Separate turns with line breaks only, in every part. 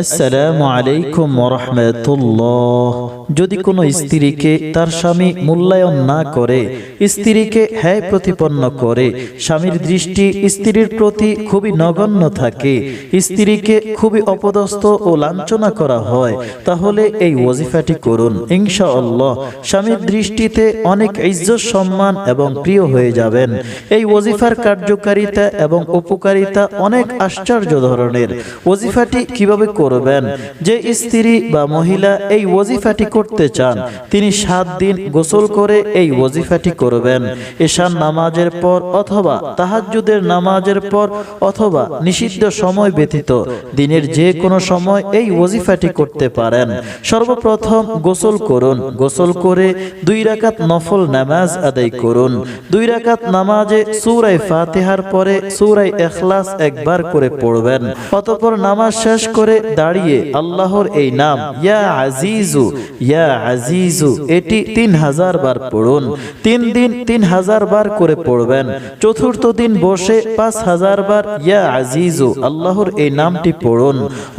আসসালামু আলাইকুম রহমতুল্লাহ যদি কোনো স্ত্রীকে তার স্বামী মূল্যায়ন না করে, স্ত্রীকে হ্যায় প্রতিপন্ন করে, স্বামীর দৃষ্টি স্ত্রীর প্রতি খুবই নগণ্য থাকে, স্ত্রীকে খুবই অপদস্থ ও লাঞ্ছনা করা হয়, তাহলে এই ওজিফাটি করুন। ইনশাআল্লাহ, স্বামীর দৃষ্টিতে অনেক ইজ্জত, সম্মান এবং প্রিয় হয়ে যাবেন। এই ওজিফার কার্যকারিতা এবং উপকারিতা অনেক আশ্চর্য ধরনের। ওজিফাটি কীভাবে করবেন যে স্ত্রী বা মহিলা এই ওজিফাটি করতে চান। তিনি সাত দিন গোসল করে এই ওজিফাটি করবেন। এশান নামাজের পর অথবা তাহাজ্জুদের নামাজের পর অথবা নিষিদ্ধ সময় ব্যতীত দিনের যে কোনো সময় এই ওজিফাটি করতে পারেন। সর্বপ্রথম গোসল করুন। গোসল করে দুই রাকাত নফল নামাজ আদায় করুন। দুই রাকাত নামাজে সূরায়ে ফাতিহার পরে সূরায়ে ইখলাস একবার করে পড়বেন। অতঃপর নামাজ শেষ করে দাঁড়িয়ে আল্লাহর এই নাম, ইয়া আজিজু ইয়া আজিজু এটি তিন হাজার বার পড়ুন। তিন দিন তিন হাজার বার করে পড়বেন। চতুর্থ দিন বসে পাঁচ হাজার বার, ইয়া আজিজু আল্লাহর এই নামটি পড়ুন।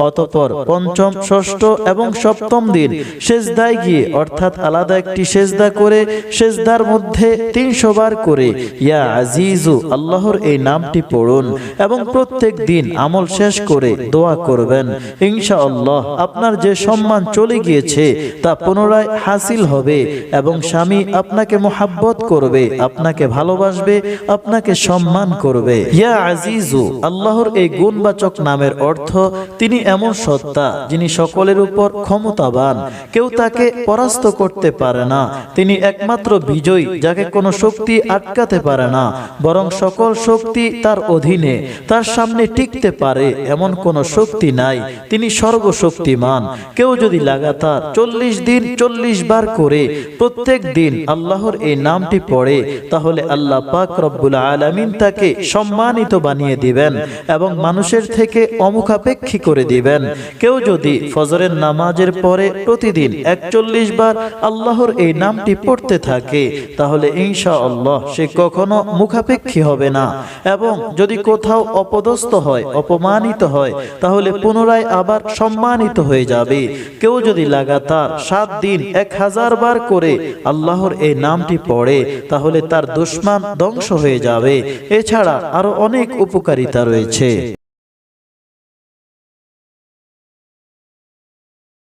অতঃপর পঞ্চম, ষষ্ঠ এবং সপ্তম দিন সেজদায় গিয়ে, অর্থাৎ আলাদা একটি সেজদা করে, সেজদার মধ্যে তিনশো বার করে, ইয়া আজিজু আল্লাহর এই নামটি পড়ুন এবং প্রত্যেক দিন আমল শেষ করে দোয়া করবেন। ইনশাআল্লাহ, আপনার যে সম্মান চলে গিয়েছে, তা পুনরায় হাসিল হবে এবং স্বামী আপনাকে মোহাব্বত করবে, আপনাকে ভালোবাসবে, আপনাকে সম্মান করবে। ইয়া আজিজু, আল্লাহর এই গুণবাচক নামের অর্থ, তিনি এমন সত্তা যিনি সকলের উপর ক্ষমতাবান, কেউ তাকে পরাস্ত করতে পারে না। তিনি একমাত্র বিজয়ী, যাকে কোনো শক্তি আটকাতে পারে না, বরং সকল শক্তি তার অধীনে, তার সামনে টিকতে পারে, এমন কোনো শক্তি নাই। তিনি সর্বশক্তিমান। কেউ যদি লাগাতার চল্লিশ দিন চল্লিশ বার করে প্রত্যেক দিন আল্লাহর এই নামটি পড়ে, তাহলে আল্লাহ পাক রব্বুল আলামিন তাকে সম্মানিত বানিয়ে দিবেন এবং মানুষের থেকে অমুখাপেক্ষী করে দিবেন। কেউ যদি ফজরের নামাজের পরে প্রতিদিন একচল্লিশ বার আল্লাহর এই নামটি পড়তে থাকে, তাহলে ইনশা আল্লাহ সে কখনো মুখাপেক্ষী হবে না। এবং যদি কোথাও অপদস্থ হয়, অপমানিত হয়, তাহলে পুনরায় আবার সম্মানিত হয়ে যাবে। কেউ যদি লাগাতার সাত দিন, এক হাজার বার করে আল্লাহর এই নামটি পড়ে, তাহলে তার দুশ্মান ধ্বংস হয়ে যাবে। এছাড়া আরও অনেক উপকারিতা রয়েছে।